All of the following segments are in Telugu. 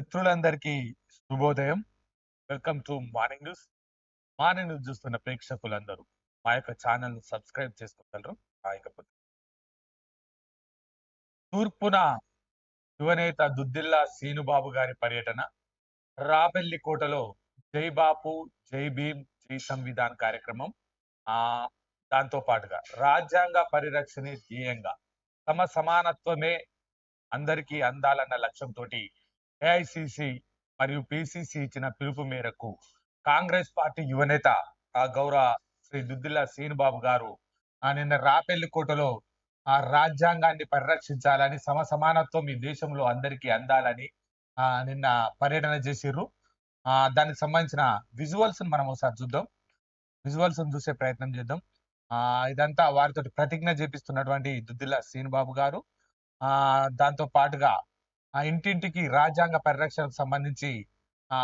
మిత్రులందరికీ శుభోదయం. Welcome to morning news. Morning news చూస్తున్న ప్రేక్షకులందరూ మా యొక్క ఛానల్ సబ్స్క్రైబ్ చేసుకోగలరు కాకపోతే తూర్పున యువనేత దుద్దిల్లా సీనుబాబు గారి పర్యటన రాబెల్లి కోటలో జై బాపు జై భీమ్ జై సంవిధాన్ కార్యక్రమం ఆ దాంతో పాటుగా రాజ్యాంగ పరిరక్షణే ధ్యేయంగా తమ సమానత్వమే అందరికీ అందాలన్న లక్ష్యంతో ఏఐసిసి మరియు పిసిసి ఇచ్చిన పిలుపు మేరకు కాంగ్రెస్ పార్టీ యువనేత గౌరవ శ్రీ దుద్దిల్ల శ్రీనుబాబు గారు ఆ నిన్న రాపెల్లికోటలో ఆ రాజ్యాంగాన్ని పరిరక్షించాలని సమసమానత్వం ఈ దేశంలో అందరికీ అందాలని ఆ నిన్న పర్యటన చేసిర్రు. ఆ దానికి సంబంధించిన విజువల్స్ మనం ఒకసారి చూద్దాం. విజువల్స్ చూసే ప్రయత్నం చేద్దాం. ఆ ఇదంతా వారితో ప్రతిజ్ఞ చేపిస్తున్నటువంటి దుద్దిల్లా శ్రీనుబాబు గారు. ఆ దాంతో పాటుగా ఆ ఇంటింటికి రాజ్యాంగ పరిరక్షణకు సంబంధించి ఆ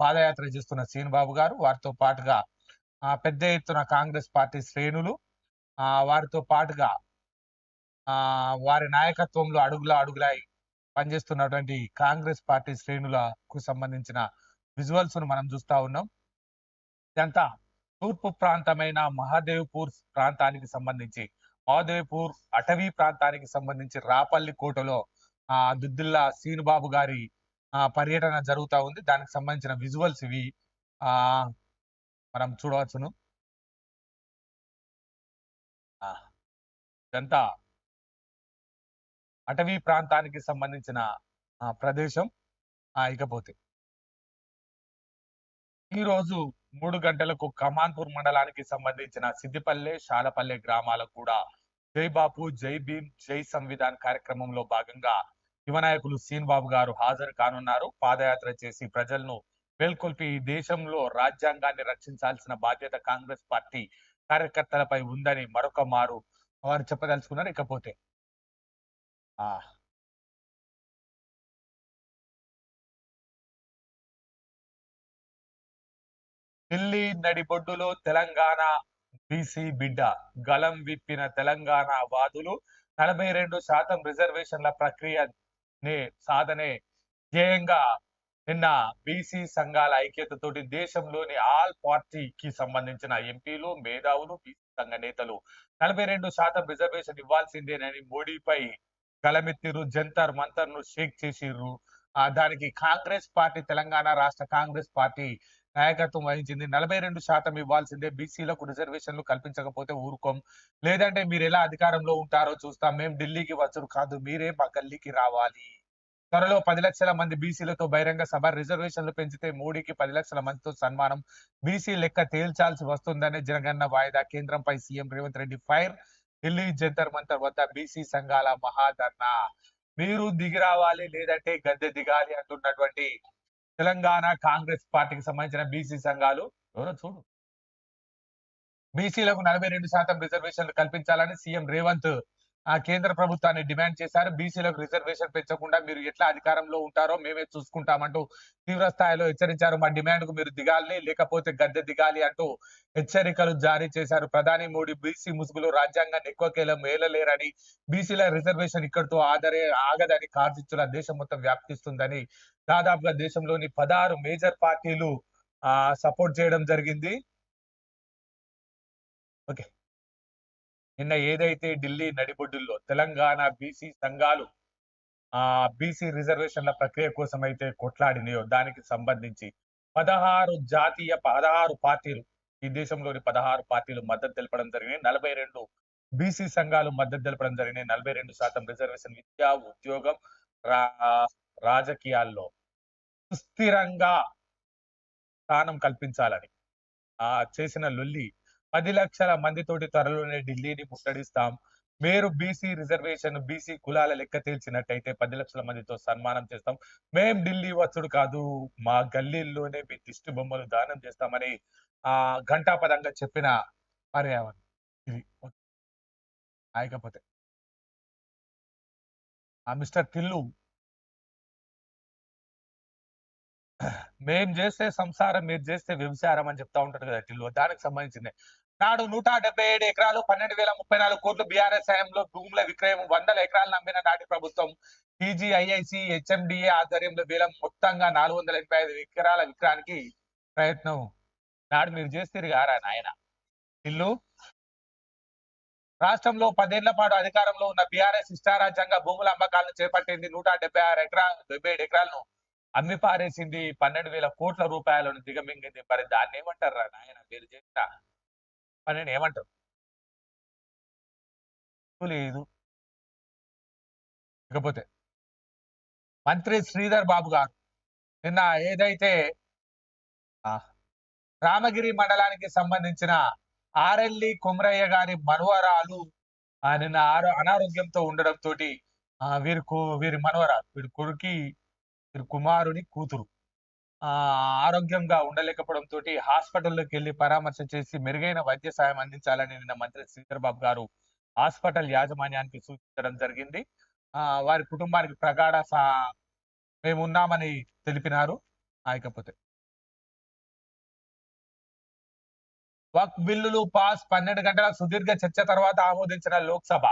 పాదయాత్ర చేస్తున్న శ్రీనుబాబు గారు వారితో పాటుగా ఆ పెద్ద ఎత్తున కాంగ్రెస్ పార్టీ శ్రేణులు ఆ వారితో పాటుగా ఆ వారి నాయకత్వంలో అడుగుల అడుగులై పనిచేస్తున్నటువంటి కాంగ్రెస్ పార్టీ శ్రేణులకు సంబంధించిన విజువల్స్ను మనం చూస్తా ఉన్నాం. ఇదంతా తూర్పు ప్రాంతమైన మహాదేవ్పూర్ ప్రాంతానికి సంబంధించి మహాదేవ్పూర్ అటవీ ప్రాంతానికి సంబంధించి రాపల్లి కోటలో ఆ దుద్దిల్లా సీనుబాబు గారి ఆ పర్యటన జరుగుతా ఉంది. దానికి సంబంధించిన విజువల్స్ ఇవి ఆ మనం చూడవచ్చును. ఆ, ఇదంతా అటవీ ప్రాంతానికి సంబంధించిన ఆ, ప్రదేశం. ఇకపోతే ఈ రోజు మూడు గంటలకు కమాన్పూర్ మండలానికి సంబంధించిన సిద్దిపల్లె శాలపల్లె గ్రామాలకు కూడా జై బాపు జై భీమ్ జై సంవిధాన్ కార్యక్రమంలో భాగంగా యువ నాయకులు సీన్ బాబు గారు హాజరు కానున్నారు. పాదయాత్ర చేసి ప్రజలను మేల్కొల్పి దేశంలో రాజ్యాంగాన్ని రక్షించాల్సిన బాధ్యత కాంగ్రెస్ పార్టీ కార్యకర్తలపై ఉందని మరొక మారు వారు చెప్పదలుచుకున్నారు. ఇకపోతే ఆ ఢిల్లీ నడిబొడ్డులో తెలంగాణ బీసీ బిడ్డ గలం విప్పిన తెలంగాణ వాదులు నలభై రెండు శాతం రిజర్వేషన్ల ప్రక్రియ నే సాధనే ధ్యేయంగా నిన్న బీసీ సంఘాల ఐక్యతతోటి దేశంలోని ఆల్ పార్టీకి సంబంధించిన ఎంపీలు మేధావులు బీసీ సంఘ నేతలు నలభై రెండు శాతం రిజర్వేషన్ ఇవ్వాల్సిందేనని మోడీపై గలమెత్తిరు జంతర్ మంతర్ను షేక్ చేసిర్రు. ఆ దానికి కాంగ్రెస్ పార్టీ తెలంగాణ రాష్ట్ర కాంగ్రెస్ పార్టీ నాయకత్వం వహించింది. నలభై రెండు శాతం ఇవ్వాల్సిందే బీసీలకు రిజర్వేషన్లు కల్పించకపోతే ఊరుకోం. లేదంటే మీరు ఎలా అధికారంలో ఉంటారో చూస్తాం. మేము ఢిల్లీకి వచ్చరు కాదు. మీరే మా గల్లీకి రావాలి. త్వరలో పది లక్షల మంది బీసీలతో బహిరంగ సభ రిజర్వేషన్లు పెంచితే మోడీకి పది లక్షల మందితో సన్మానం. బీసీ లెక్క తేల్చాల్సి వస్తుందనే జనగణన వాయిదా కేంద్రంపై సీఎం రేవంత్ రెడ్డి ఫైర్. ఢిల్లీ జంతర్ మంతర్ వద్ద బీసీ సంఘాల మహాధర్నా. మీరు దిగి రావాలి లేదంటే గద్దె దిగాలి అంటున్నటువంటి తెలంగాణ కాంగ్రెస్ పార్టీకి సంబంధించిన బీసీ సంఘాలు ఎవరో చూడు. బీసీలకు నలభై రెండు శాతం రిజర్వేషన్లు కల్పించాలని సీఎం రేవంత్ కేంద్ర ప్రభుత్వాన్ని డిమాండ్ చేశారు. బీసీలకు రిజర్వేషన్ పెంచకుండా మీరు ఎట్లా అధికారంలో ఉంటారో మేమే చూసుకుంటామంటూ తీవ్ర స్థాయిలో హెచ్చరించారు. మా డిమాండ్కు మీరు దిగాలి లేకపోతే గద్దె దిగాలి అంటూ హెచ్చరికలు జారీ చేశారు. ప్రధాని మోడీ బీసీ ముసుగులో రాజ్యాంగాన్ని ఎక్కువ కేలం మేలలేరని బీసీల రిజర్వేషన్ ఇక్కడితో ఆదరే ఆగదని కార్చిచ్చుల దేశం మొత్తం వ్యాప్తిస్తుందని దాదాపుగా దేశంలోని పదహారు మేజర్ పార్టీలు ఆ సపోర్ట్ చేయడం జరిగింది. ఓకే. నిన్న ఏదైతే ఢిల్లీ నడిబొడ్డుల్లో తెలంగాణ బీసీ సంఘాలు ఆ బీసీ రిజర్వేషన్ల ప్రక్రియ కోసం అయితే కొట్లాడినాయో దానికి సంబంధించి పదహారు జాతీయ పదహారు పార్టీలు ఈ దేశంలోని పదహారు పార్టీలు మద్దతు తెలపడం జరిగినాయి నలభై రెండు బీసీ సంఘాలు మద్దతు తెలపడం జరిగినాయి నలభై రెండు శాతం రిజర్వేషన్ విద్య ఉద్యోగం రా రాజకీయాల్లో సుస్థిరంగా స్థానం కల్పించాలని ఆ చేసిన లొల్లి పది లక్షల మందితోటి త్వరలోనే ఢిల్లీని ముట్టడిస్తాం. మీరు బీసీ రిజర్వేషన్ బీసీ కులాల లెక్క తేల్చినట్టయితే పది లక్షల మందితో సన్మానం చేస్తాం. మేం ఢిల్లీ వచ్చుడు కాదు. మా గల్లీల్లోనే మీ దిష్టి బొమ్మలు దానం చేస్తామని ఆ ఘంటాపదంగా చెప్పిన పర్యావరణం. ఇది ఆయకపోతే ఆ మిస్టర్ తిల్లు మేం చేస్తే సంసారం మీరు చేస్తే వ్యభిచారం అని చెప్తా ఉంటారు కదా టిల్లు. దానికి సంబంధించింది. నాడు నూట డెబ్బై ఏడు ఎకరాలు పన్నెండు వేల ముప్పై నాలుగు కోట్లు బీఆర్ఎస్ హయాంలో భూముల విక్రయం వందల ఎకరాలు నమ్మిన నాటి ప్రభుత్వం టీజీఐఐసి హెచ్ఎండిఏ ఆధ్వర్యంలో వేలం మొత్తంగా నాలుగు వందల ఎనభై ఐదు ఎకరాల విక్రయానికి ప్రయత్నం. నాడు మీరు చేస్తారు గారా నాయన? ఇల్లు? రాష్ట్రంలో పదేళ్ళ పాటు అధికారంలో ఉన్న బీఆర్ఎస్ ఇష్టారాజ్యంగా భూముల అమ్మకాలను చేపట్టింది నూట డెబ్బై ఆరు ఎకరాలు డెబ్బై ఏడు ఎకరాలను అమ్మి పారేసింది పన్నెండు వేల కోట్ల రూపాయలను దిగమింగింది. మరి దాన్ని ఏమంటారు నాయన? మీరు చేస్తా. పన్నెండు ఏమంటారు? లేదు. ఇకపోతే మంత్రి శ్రీధర్ బాబు గారు నిన్న ఏదైతే రామగిరి మండలానికి సంబంధించిన ఆర్ఎల్లి కుమరయ్య గారి మనవరాలు ఆ, నిన్న ఆరో అనారోగ్యంతో ఉండడంతో వీరి కు- వీరి మనవరాలు వీరి కొడుకి వీరి కుమారుని కూతురు. ఆరోగ్యంగా ఉండలేకపోవడంతో హాస్పిటల్లోకి వెళ్ళి పరామర్శ చేసి మెరుగైన వైద్య సాయం అందించాలని నిన్న మంత్రి శ్రీధర్ గారు హాస్పిటల్ యాజమాన్యానికి సూచించడం జరిగింది. ఆ వారి కుటుంబానికి ప్రగాఢ సా మేము ఉన్నామని తెలిపినారు ఆయకపోతే వక్ బిల్లులు పాస్ పన్నెండు గంటల సుదీర్ఘ చర్చ తర్వాత ఆమోదించిన లోక్సభ.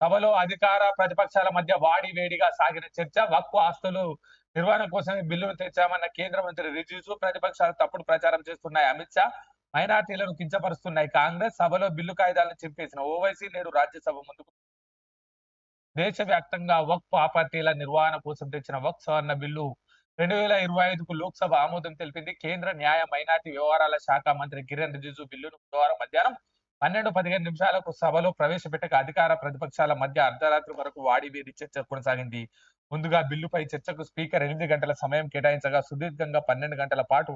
సభలో అధికార ప్రతిపక్షాల మధ్య వాడి వేడిగా సాగిన చర్చ వక్ఫ్ ఆస్తులు నిర్వహణ కోసమే బిల్లును తెచ్చామన్న కేంద్ర మంత్రి రిజిజు ప్రతిపక్షాలు తప్పుడు ప్రచారం చేస్తున్నాయి. అమిత్ షా మైనార్టీలను కించపరుస్తున్నాయి. కాంగ్రెస్ సభలో బిల్లు కాయిదాలను చింపేసిన ఓవైసీ నేడు రాజ్యసభ ముందుకు దేశవ్యాప్తంగా వక్ఫ్ ప్రాపర్టీల నిర్వహణ కోసం తెచ్చిన వక్ సవరణ బిల్లు రెండు వేల ఇరవై ఐదుకు లోక్సభ ఆమోదం తెలిపింది. కేంద్ర న్యాయ మైనార్టీ వ్యవహారాల శాఖ మంత్రి కిరణ్ రిజిజు బిల్లును బుధవారం మధ్యాహ్నం పన్నెండు పదిహేను నిమిషాలకు సభలో ప్రవేశపెట్టక అధికార ప్రతిపక్షాల మధ్య అర్ధరాత్రి వరకు వాడి వేడి చర్చ కొనసాగింది. ముందుగా బిల్లుపై చర్చకు స్పీకర్ ఎనిమిది గంటల సమయం కేటాయించగా సుదీర్ఘంగా పన్నెండు గంటల పాటు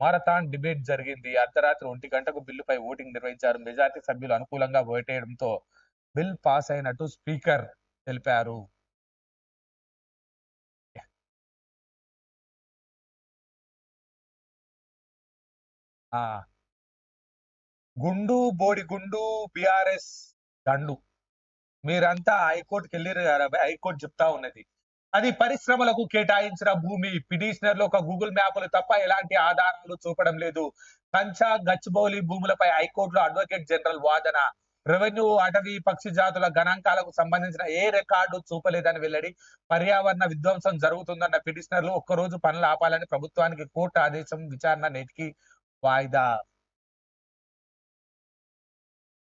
మారథాన్ డిబేట్ జరిగింది. అర్ధరాత్రి ఒంటి గంటకు బిల్లుపై ఓటింగ్ నిర్వహించారు. మెజార్టీ సభ్యులు అనుకూలంగా ఓటేయడంతో బిల్ పాస్ అయినట్టు స్పీకర్ తెలిపారు. గుండు బోడి గుండు బిఆర్ఎస్ దండు. మీరంతా హైకోర్టుకి వెళ్ళారు కదా హైకోర్టు చెప్తా ఉన్నది. అది పరిశ్రమలకు కేటాయించిన భూమి. పిటిషనర్లు ఒక గూగుల్ మ్యాప్లు తప్ప ఎలాంటి ఆధారాలు చూపడం లేదు. కంచా గచ్చిబౌలి భూములపై హైకోర్టులో అడ్వకేట్ జనరల్ వాదన. రెవెన్యూ అటవీ పక్షి జాతుల గణాంకాలకు సంబంధించిన ఏ రికార్డు చూపలేదని వెల్లడి పర్యావరణ విధ్వంసం జరుగుతుందన్న పిటిషనర్లు ఒక్కరోజు పనులు ఆపాలని ప్రభుత్వానికి కోర్టు ఆదేశం విచారణ నేటికి వాయిదా.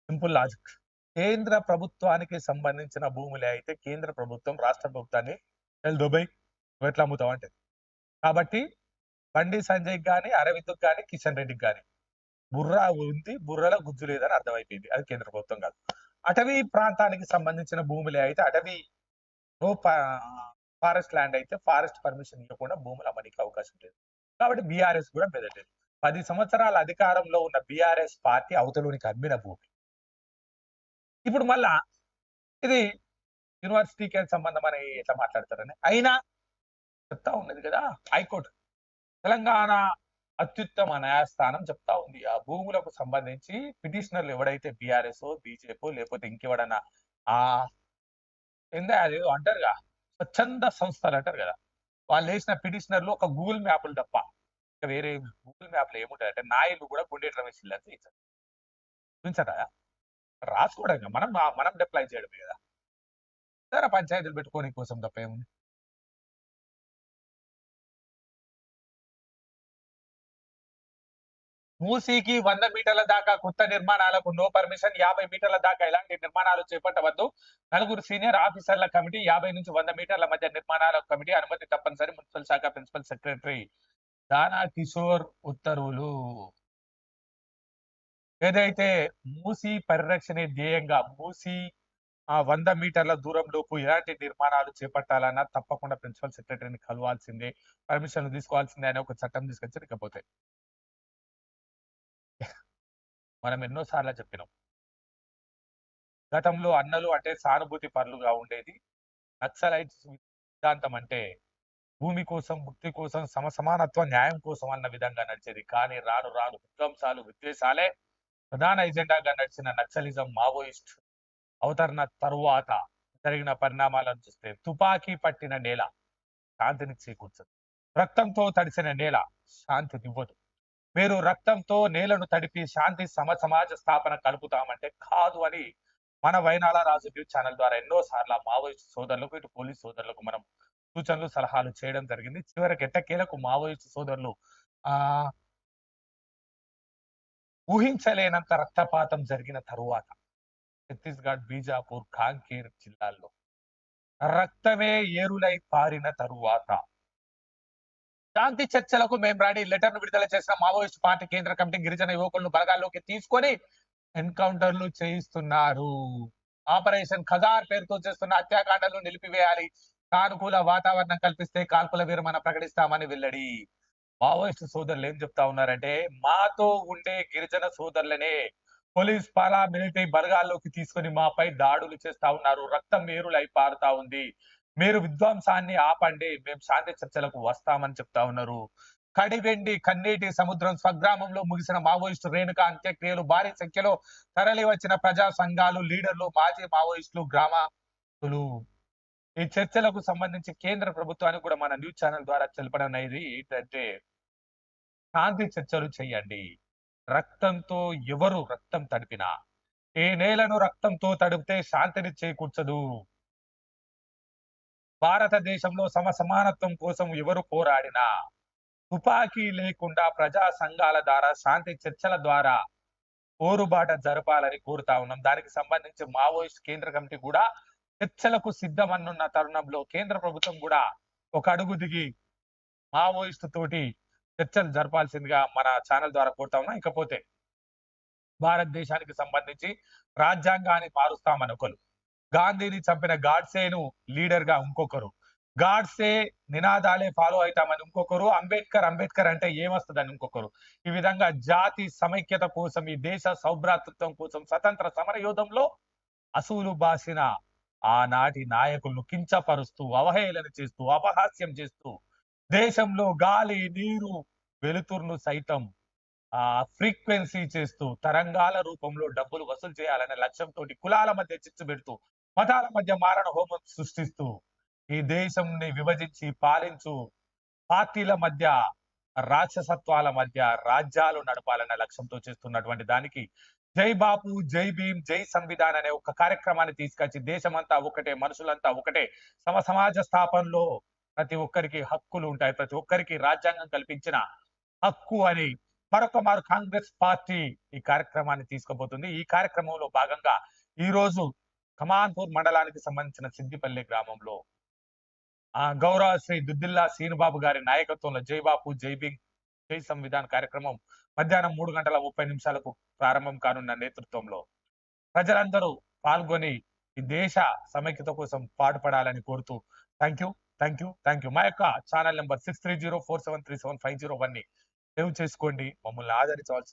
సింపుల్ లాజిక్ కేంద్ర ప్రభుత్వానికి సంబంధించిన భూములే అయితే కేంద్ర ప్రభుత్వం రాష్ట్ర ప్రభుత్వాన్ని "ఎల్ దుబాయ్ నువ్వు ఎట్లా అమ్ముతావు అంటే. కాబట్టి బండి సంజయ్ కానీ అరవింద్ కానీ కిషన్ రెడ్డికి కానీ బుర్ర ఉంది బుర్రలో గుజ్జు లేదని అర్థమైపోయింది. అది కేంద్ర ప్రభుత్వం కాదు. అటవీ ప్రాంతానికి సంబంధించిన భూములే అయితే అటవీ ఫారెస్ట్ ల్యాండ్ అయితే ఫారెస్ట్ పర్మిషన్ ఇవ్వకుండా భూములు అమ్మడానికి అవకాశం లేదు. కాబట్టి బీఆర్ఎస్ కూడా బెదలేదు పది సంవత్సరాల అధికారంలో ఉన్న బీఆర్ఎస్ పార్టీ అవతలోనికి అమ్మిన భూమి. ఇప్పుడు మళ్ళా ఇది యూనివర్సిటీకి సంబంధం అని ఎట్లా మాట్లాడతారని? అయినా చెప్తా ఉన్నది కదా హైకోర్టు. తెలంగాణ అత్యుత్తమ న్యాయస్థానం చెప్తా ఉంది. ఆ భూములకు సంబంధించి పిటిషనర్లు ఎవడైతే బీఆర్ఎస్ బీజేపీ లేకపోతే ఇంకెవడన్నా ఆ ఏందా అది అంటారుగా స్వచ్ఛంద సంస్థలు అంటారు కదా. వాళ్ళు వేసిన పిటిషనర్లు ఒక గూగుల్ మ్యాప్లు తప్ప ఇంకా వేరే గూగుల్ మ్యాప్లు ఏముంటారు అంటే నాయలు కూడా గుండె రమేష్ ఇల్లు అని చూపించారు? చూపించారా రాసుకోవడం మనం మనం డిప్లై చేయడమే కదా. ఇతర పంచాయతీలు పెట్టుకోని కోసం తప్ప ఏముంది? మూసీకి వంద మీటర్ల దాకా కొత్త నిర్మాణాలకు నో పర్మిషన్ యాభై మీటర్ల దాకా ఎలాంటి నిర్మాణాలు చేపట్టవద్దు. నలుగురు సీనియర్ ఆఫీసర్ల కమిటీ యాభై నుంచి వంద మీటర్ల మధ్య నిర్మాణాల కమిటీ అనుమతి తప్పనిసరి. మున్సిపల్ శాఖ ప్రిన్సిపల్ సెక్రటరీ దానా కిషోర్ ఉత్తర్వులు. ఏదైతే మూసీ పరిరక్షణ ధ్యేయంగా మూసీ ఆ వంద మీటర్ల దూరంలోపు ఎలాంటి నిర్మాణాలు చేపట్టాలన్నా తప్పకుండా ప్రిన్సిపల్ సెక్రటరీని కలవాల్సిందే పర్మిషన్ తీసుకోవాల్సిందే అనే ఒక చట్టం తీసుకొచ్చి ఇకపోతే. మనం ఎన్నోసార్లు చెప్పినాం. గతంలో అన్నలు అంటే సానుభూతి పరులుగా ఉండేది. నక్సలైట్స్ సిద్ధాంతం అంటే భూమి కోసం ముక్తి కోసం సమ సమానత్వ న్యాయం కోసం అన్న విధంగా నడిచేది. కానీ రాను రాను విధ్వంసాలు విద్వేషాలే ప్రధాన ఎజెండాగా నడిచిన నక్సలిజం మావోయిస్ట్ అవతరణ తరువాత జరిగిన పరిణామాలను చూస్తే తుపాకీ పట్టిన నేల శాంతిని చేకూర్చదు. రక్తంతో తడిసిన నేల శాంతినివ్వదు. మీరు రక్తంతో నేలను తడిపి శాంతి సమ సమాజ స్థాపన కలుపుతామంటే కాదు అని మన వైనాల రాజు న్యూస్ ఛానల్ ద్వారా ఎన్నో సార్లు మావోయిస్ట్ సోదరులకు ఇటు పోలీస్ సోదరులకు మనం సూచనలు సలహాలు చేయడం జరిగింది. చివరికి ఎట్టకేలకు మావోయిస్ట్ సోదరులు ఆ ఊహించలేనంత రక్తపాతం జరిగిన తరువాత ఛత్తీస్గఢ్ బీజాపూర్ కాంకేర్ జిల్లాల్లో. రక్తమే ఏరులై పారిన తరువాత శాంతి చర్చలకు మేము రాడి లెటర్ను విడుదల చేసిన మావోయిస్ట్ పార్టీ కేంద్ర కమిటీ గిరిజన యువకులను బలగాల్లోకి తీసుకొని ఎన్కౌంటర్లు చేయిస్తున్నారు. ఆపరేషన్ ఖజార్ పేరుతో చేస్తున్న హత్యాకాండలు నిలిపివేయాలి. సానుకూల వాతావరణం కల్పిస్తే కాల్పుల విరమణ ప్రకటిస్తామని వెల్లడి. మావోయిస్ట్ సోదరులు ఏం చెప్తా ఉన్నారంటే మాతో ఉండే గిరిజన సోదరులనే పోలీస్ పారా మిలిటరీ బరగాల్లోకి తీసుకొని మాపై దాడులు చేస్తా ఉన్నారు. రక్తం మేరులై పారుతా ఉంది. మీరు విధ్వంసాన్ని ఆపండి. మేము శాంతి చర్చలకు వస్తామని చెప్తా ఉన్నారు. కడివెండి కన్నీటి సముద్రం స్వగ్రామంలో ముగిసిన మావోయిస్టు రేణుక అంత్యక్రియలు భారీ సంఖ్యలో తరలి వచ్చిన ప్రజా సంఘాలు లీడర్లు మాజీ మావోయిస్టులు గ్రామాలు ఈ చర్చలకు సంబంధించి కేంద్ర ప్రభుత్వానికి కూడా మన న్యూస్ ఛానల్ ద్వారా తెలపడం అనేది ఏంటంటే శాంతి చర్చలు చేయండి. రక్తంతో ఎవరు రక్తం తడిపినా? ఏ నేలను రక్తంతో తడిపితే శాంతిని చేకూర్చదు? భారతదేశంలో సమసమానత్వం కోసం ఎవరు పోరాడినా? తుపాకీ లేకుండా ప్రజా సంఘాల ద్వారా శాంతి చర్చల ద్వారా పోరుబాట జరపాలని కోరుతా ఉన్నాం. దానికి సంబంధించి మావోయిస్ట్ కేంద్ర కమిటీ కూడా చర్చలకు సిద్ధమన్నున్న తరుణంలో కేంద్ర ప్రభుత్వం కూడా ఒక అడుగు దిగి మావోయిస్ట్ తోటి చర్చలు జరపాల్సిందిగా మన ఛానల్ ద్వారా కోరుతా ఉన్నాం. ఇకపోతే భారతదేశానికి సంబంధించి రాజ్యాంగాన్ని మారుస్తామని ఒకరు. గాంధీని చంపిన గాడ్సేను లీడర్గా ఇంకొకరు. గాడ్సే నినాదాలే ఫాలో అవుతామని ఇంకొకరు. అంబేద్కర్ అంబేద్కర్ అంటే ఏమొస్తుందని ఇంకొకరు. ఈ విధంగా జాతి సమైక్యత కోసం ఈ దేశ సౌభ్రాతృత్వం కోసం స్వతంత్ర సమర యోధంలో అసూలు బాసిన ఆనాటి నాయకులను కించపరుస్తూ అవహేళన చేస్తూ అపహాస్యం చేస్తూ దేశంలో గాలి నీరు వెలుతురును సైతం ఆ ఫ్రీక్వెన్సీ చేస్తూ తరంగాల రూపంలో డబ్బులు వసూలు చేయాలనే లక్ష్యంతో కులాల మధ్య చిచ్చు పెడుతూ మతాల మధ్య మారణ హోమం సృష్టిస్తూ ఈ దేశంని విభజించి పాలించు పార్టీల మధ్య రాక్షసత్వాల మధ్య రాజ్యాలు నడపాలనే లక్ష్యంతో చేస్తున్నటువంటి దానికి జై బాపు జై భీమ్ జై సంవిధాన్ అనే ఒక కార్యక్రమాన్ని తీసుకొచ్చి దేశమంతా ఒకటే మనుషులంతా ఒకటే సమ సమాజ స్థాపనలో ప్రతి ఒక్కరికి హక్కులు ఉంటాయి. ప్రతి ఒక్కరికి రాజ్యాంగం కల్పించిన హక్కు అని మరొక మారు కాంగ్రెస్ పార్టీ ఈ కార్యక్రమాన్ని తీసుకుపోతుంది. ఈ కార్యక్రమంలో భాగంగా ఈ రోజు కమాన్పూర్ మండలానికి సంబంధించిన సిద్దిపల్లి గ్రామంలో ఆ గౌరవ శ్రీ దుద్దిల్లా శ్రీనుబాబు గారి నాయకత్వంలో జైబాపు జైబింగ్ జై జై సంవిధాన్ కార్యక్రమం మధ్యాహ్నం మూడు గంటల ముప్పై నిమిషాలకు ప్రారంభం కానున్న నేతృత్వంలో ప్రజలందరూ పాల్గొని ఈ దేశ సమైక్యత కోసం పాటుపడాలని కోరుతూ thank you thank you thank you మా యొక్క channel number six three zero four seven three seven five zero వన్ని సేవ్ చేసుకోండి. మమ్మల్ని ఆదరించవలసింది